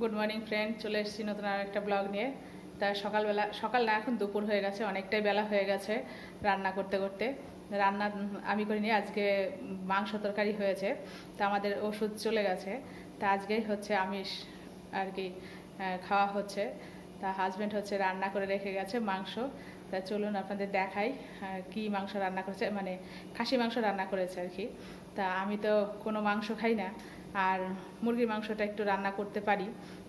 Good morning friend চলে এসেছি নতুন আর একটা ব্লগ নিয়ে। তা সকালবেলা, সকাল না, এখন দুপুর হয়ে গেছে, অনেকটাই বেলা হয়ে গেছে রান্না করতে করতে। রান্না আমি করিনি, আজকে মাংস তরকারি হয়েছে, তা আমাদের ওষুধ চলে গেছে। তা আজকেই হচ্ছে আমিষ আর কি খাওয়া হচ্ছে। তা হাজব্যান্ড হচ্ছে রান্না করে রেখে গেছে মাংস। তা চলুন আপনাদের দেখাই কি মাংস রান্না করেছে মানে খাসি মাংস রান্না করেছে আর কি। তা আমি তো কোনো মাংস খাই না, আর মুরগির মাংসটা একটু রান্না করতে পারি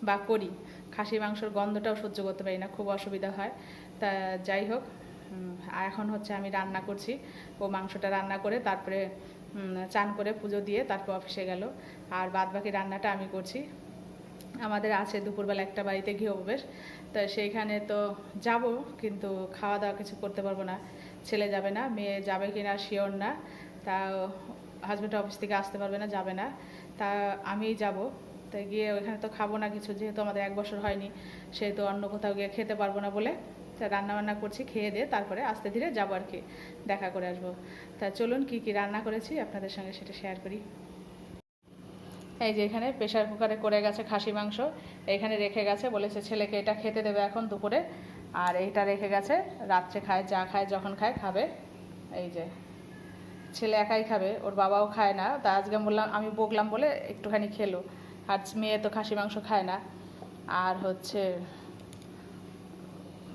বা করি। খাসি মাংসর গন্ধটাও সহ্য করতে পারি না, খুব অসুবিধা হয়। তা যাই হোক এখন হচ্ছে আমি রান্না করছি। ও মাংসটা রান্না করে তারপরে চান করে পুজো দিয়ে তারপর অফিসে গেল। আর বাদ বাকি রান্নাটা আমি করছি। আমাদের আছে, দুপুরবেলা একটা বাড়িতে গৃহপ্রবেশ তা সেইখানে তো যাব, কিন্তু খাওয়া দাওয়া কিছু করতে পারব না। ছেলে যাবে না, মেয়ে যাবে কি না শিওর না। তা হাজব্যান্ড অফিস থেকে আসতে পারবে না, যাবে না। তা আমিই যাব। তা গিয়ে ওইখানে তো খাব না কিছু, যেহেতু আমাদের এক বছর হয়নি, সেহেতু অন্য কোথাও গিয়ে খেতে পারব না বলে। তা রান্না বান্না করছি, খেয়ে দিয়ে তারপরে আস্তে ধীরে যাব আর কি, দেখা করে আসব। তা চলুন কি কি রান্না করেছি, আপনাদের সঙ্গে সেটা শেয়ার করি। এই যে এখানে প্রেশার কুকারে করে গেছে খাসি মাংস, এখানে রেখে গেছে, বলেছে ছেলেকে এটা খেতে দেবে এখন দুপুরে। আর এইটা রেখে গেছে, রাত্রে খায়, যা খায়, যখন খায়, খাবে। এই যে, ছেলে একাই খাবে, ওর বাবাও খায় না। তা আজকে বললাম, আমি বকলাম বলে একটুখানি খেলো। আর মেয়ে তো খাসি মাংস খায় না। আর হচ্ছে,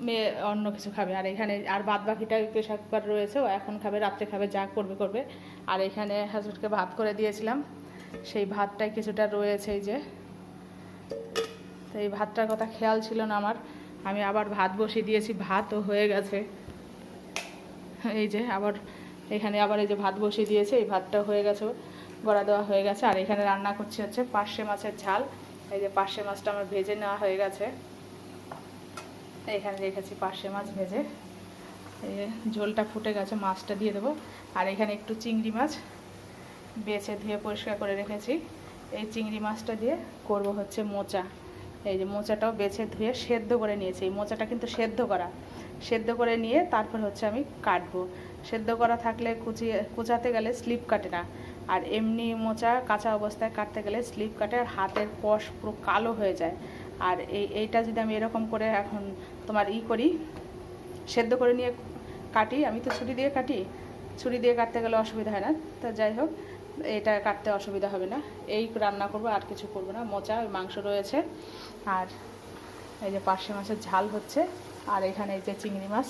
মেয়ে অন্য কিছু খাবে। আর এখানে, আর বাদ বাকিটা প্রেশার কুকার রয়েছে, ও এখন খাবে, রাত্রে খাবে, যা করবে করবে। আর এখানে হাজবেন্ডকে ভাত করে দিয়েছিলাম। সেই ভাতটাই কিছুটা রয়েছে যে। তো এই ভাতটার কথা খেয়াল ছিল না আমার। আমি আবার ভাত বসিয়ে দিয়েছি, ভাতও হয়ে গেছে। এই যে আবার এখানে আবার এই যে ভাত বসিয়ে দিয়েছে, এই ভাতটা হয়ে গেছে গড়া দেওয়া হয়ে গেছে। আর এখানে রান্না করছি হচ্ছে পার্শে মাছের ঝাল। এই যে পার্শে মাছটা আমার ভেজে নেওয়া হয়ে গেছে। এখানে রেখেছি পার্শে মাছ ভেজে। ঝোলটা ফুটে গেছে, মাছটা দিয়ে দেবো। আর এখানে একটু চিংড়ি মাছ। বেছে ধুয়ে পরিষ্কার করে রেখেছি। এই চিংড়ি মাছটা দিয়ে করব হচ্ছে মোচা। এই যে মোচাটাও বেছে ধুয়ে সেদ্ধ করে নিয়েছি। এই মোচাটা কিন্তু সেদ্ধ করা। সেদ্ধ করে নিয়ে তারপর হচ্ছে আমি কাটবো। সেদ্ধ করা থাকলে কুচিয়ে কুচাতে গেলে স্লিপ কাটে না। আর এমনি মোচা কাঁচা অবস্থায় কাটতে গেলে স্লিপ কাটে আর হাতের কষ পুরো কালো হয়ে যায়। আর এই, এইটা যদি আমি এরকম করে এখন তোমার ই করি, সেদ্ধ করে নিয়ে কাটি। আমি তো ছুরি দিয়ে কাটি। ছুরি দিয়ে কাটতে গেলে অসুবিধা হয় না। তো যাই হোক এটা কাটতে অসুবিধা হবে না। এই রান্না করব, আর কিছু করব না। মোচা, ওই মাংস রয়েছে। আর এই যে পার্শে মাছের ঝাল হচ্ছে। আর এখানে এই যে চিংড়ি মাছ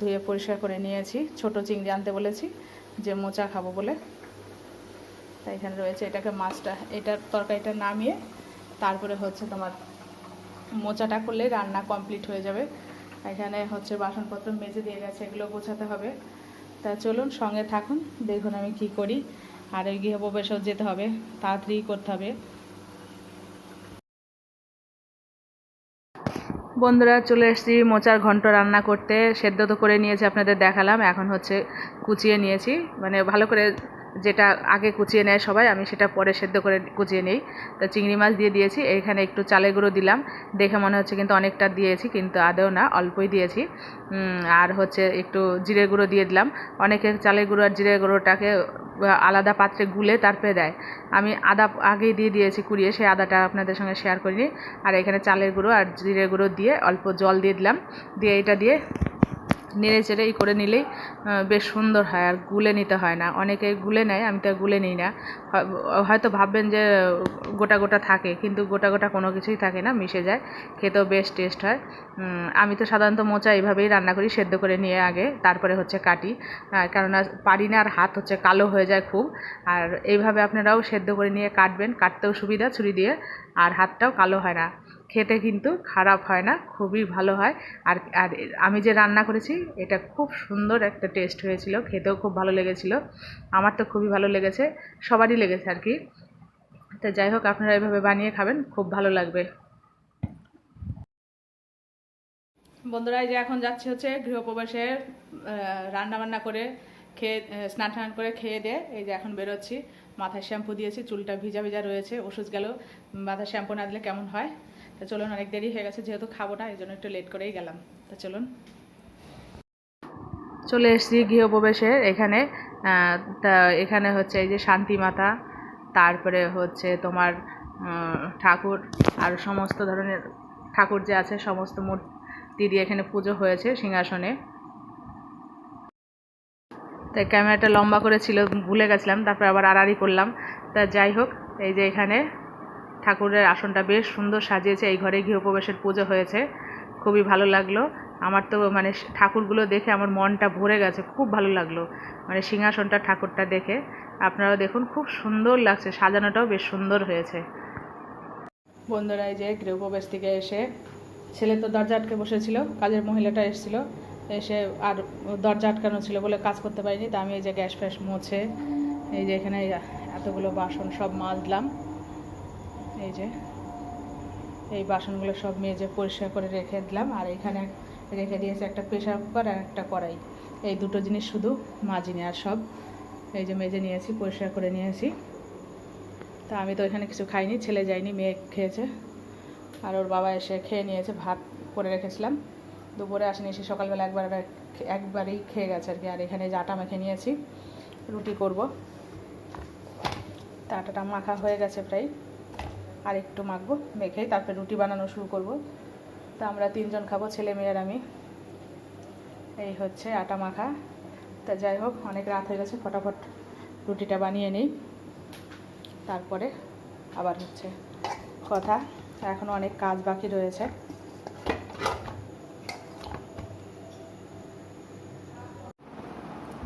ধুয়ে পরিষ্কার করে নিয়েছি। ছোট চিংড়ি আনতে বলেছি যে মোচা খাব বলে। তাই এখানে রয়েছে এটাকে মাছটা, এটার তরকারিটা নামিয়ে তারপরে হচ্ছে তোমার মোচাটা করলে রান্না কমপ্লিট হয়ে যাবে। এখানে হচ্ছে বাসনপত্র মেজে দিয়ে গেছে, এগুলো গোছাতে হবে। তা চলুন সঙ্গে থাকুন, দেখুন আমি কি করি। আর এই গৃহপ্রবেশও যেতে হবে, তাড়াতাড়ি করতে হবে। বন্ধুরা, চলে এসেছি মোচার ঘন্ট রান্না করতে। সেদ্ধ তো করে নিয়েছি, আপনাদের দেখালাম। এখন হচ্ছে কুচিয়ে নিয়েছি। মানে ভালো করে যেটা আগে কুচিয়ে নেয় সবাই, আমি সেটা পরে সেদ্ধ করে কুচিয়ে নেই। তো চিংড়ি মাছ দিয়ে দিয়েছি, এখানে একটু চালের গুঁড়ো দিলাম। দেখে মনে হচ্ছে কিন্তু অনেকটা দিয়েছি, কিন্তু আদেও না, অল্পই দিয়েছি। আর হচ্ছে একটু জিরে গুঁড়ো দিয়ে দিলাম। অনেকে চালের গুঁড়ো আর জিরে গুঁড়োটাকে আলাদা পাত্রে গুলে তারপরে দেয়। আমি আদা আগেই দিয়ে দিয়েছি কুড়িয়ে, সেই আদাটা আপনাদের সঙ্গে শেয়ার করিনি। আর এখানে চালের গুঁড়ো আর জিরে গুঁড়ো দিয়ে অল্প জল দিয়ে দিলাম। দিয়ে এটা দিয়ে নেড়ে চেড়ে এই করে নিলেই বেশ সুন্দর হয় আর গুলে নিতে হয় না। অনেকে গুলে নেয়, আমি তো গুলে নিই না। হয়তো ভাববেন যে, গোটা গোটা থাকে, কিন্তু গোটা গোটা কোনো কিছুই থাকে না, মিশে যায়। খেতেও বেশ টেস্ট হয়। আমি তো সাধারণত মোচা এইভাবেই রান্না করি, সেদ্ধ করে নিয়ে আগে, তারপরে হচ্ছে কাটি। কেননা পারি না, আর হাত হচ্ছে কালো হয়ে যায় খুব। আর এইভাবে আপনারাও সেদ্ধ করে নিয়ে কাটবেন, কাটতেও সুবিধা, ছুরি দিয়ে, আর হাতটাও কালো হয় না। খেতে কিন্তু খারাপ হয় না, খুবই ভালো হয়। আর আর আমি যে রান্না করেছি, এটা খুব সুন্দর একটা টেস্ট হয়েছিল, খেতেও খুব ভালো লেগেছিল। আমার তো খুবই ভালো লেগেছে, সবারই লেগেছে আর কি। তো যাই হোক, আপনারা এভাবে বানিয়ে খাবেন, খুব ভালো লাগবে। বন্ধুরা যে এখন যাচ্ছে হচ্ছে গৃহপ্রবেশে রান্না বান্না করে খেয়ে স্নান টান করে খেয়ে দিয়ে এই যে এখন বেরোচ্ছি। মাথায় শ্যাম্পু দিয়েছি, চুলটা ভিজা ভিজা রয়েছে, ওষুধ গেল। মাথায় শ্যাম্পু না দিলে কেমন হয়? তা চলুন অনেক দেরি হয়ে গেছে, যেহেতু খাব না এই জন্য একটু লেট করেই গেলাম। তা চলুন। চলে এসেছি গৃহপ্রবেশের, এখানে তা এখানে হচ্ছে এই যে শান্তি মাতা, তারপরে হচ্ছে তোমার ঠাকুর, আর সমস্ত ধরনের ঠাকুর যে আছে, সমস্ত মূর্তি দিয়ে এখানে পুজো হয়েছে সিংহাসনে। তাই ক্যামেরাটা লম্বা করে ছিল, ভুলে গেছিলাম, তারপরে আবার আড়াআড়ি করলাম। তা যাই হোক, এই যে এখানে ঠাকুরের আসনটা বেশ সুন্দর সাজিয়েছে, এই ঘরে গৃহপ্রবেশের পুজো হয়েছে। খুবই ভালো লাগল। আমার তো মানে ঠাকুরগুলো দেখে আমার মনটা ভরে গেছে, খুব ভালো লাগল। মানে সিংহাসনটা ঠাকুরটা দেখে। আপনারাও দেখুন, খুব সুন্দর লাগছে, সাজানোটাও বেশ সুন্দর হয়েছে। বন্ধুরা, এই যে গৃহপ্রবেশ থেকে এসে, ছেলে তো দরজা আটকে বসেছিল, কাজের মহিলাটা এসেছিল। এসে আর দরজা আটকানো ছিল বলে কাজ করতে পারিনি, তা আমি এই যে গ্যাস ফ্যাস মুছে, এই যে এখানে এতগুলো বাসন সব মাজলাম। এই যে, এই বাসনগুলো সব মেজে পরিষ্কার করে রেখে দিলাম। আর এখানে রেখে দিয়েছে একটা প্রেশার কুকার আর একটা কড়াই। এই দুটো জিনিস শুধু মাজিনি আর সব। এই যে মেজে নিয়েছি, পরিষ্কার করে নিয়েছি। তা আমি তো এখানে কিছু খাইনি, ছেলে যায়নি, মেয়ে খেয়েছে। আর ওর বাবা এসে খেয়ে নিয়েছে, ভাত করে রেখেছিলাম। দুপুরে আসেনি, এসে সকালবেলা একবার একবারেই খেয়ে গেছে আর কি। আর এখানে যে আটা মেখে নিয়েছি, রুটি করব। তা আটাটা মাখা হয়ে গেছে প্রায়। আর একটু মাখবো, মেখেই তারপরে রুটি বানানো শুরু করব। তা আমরা তিনজন খাব, ছেলে মেয়ে আর আমি। এই হচ্ছে আটা মাখা। তা যাই হোক, অনেক রাত হয়ে গেছে, ফটাফট রুটিটা বানিয়ে নিই। তারপরে আবার হচ্ছে কথা। এখনও অনেক কাজ বাকি রয়েছে।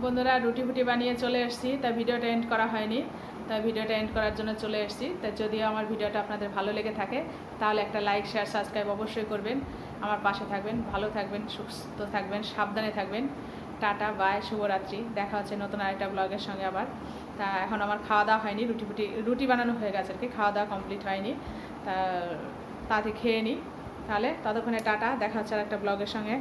বন্ধুরা, রুটি ফুটি বানিয়ে চলে এসেছি, তা ভিডিওটা এন্ড করা হয়নি। তাই ভিডিওটা এন্ড করার জন্য চলে এসেছি। তা যদিও আমার ভিডিওটা আপনাদের ভালো লেগে থাকে, তাহলে একটা লাইক শেয়ার সাবস্ক্রাইব অবশ্যই করবেন। আমার পাশে থাকবেন, ভালো থাকবেন, সুস্থ থাকবেন, সাবধানে থাকবেন। টাটা বাই শুভরাত্রি। দেখা হচ্ছে নতুন আরেকটা ব্লগের সঙ্গে আবার। তা এখন আমার খাওয়া দাওয়া হয়নি রুটি ফুটি রুটি বানানো হয়ে গেছে আর কি খাওয়া দাওয়া কমপ্লিট হয়নি। তা তাতে খেয়ে নিই তাহলে ততক্ষণে টাটা, দেখা হচ্ছে আর একটা ব্লগের সঙ্গে।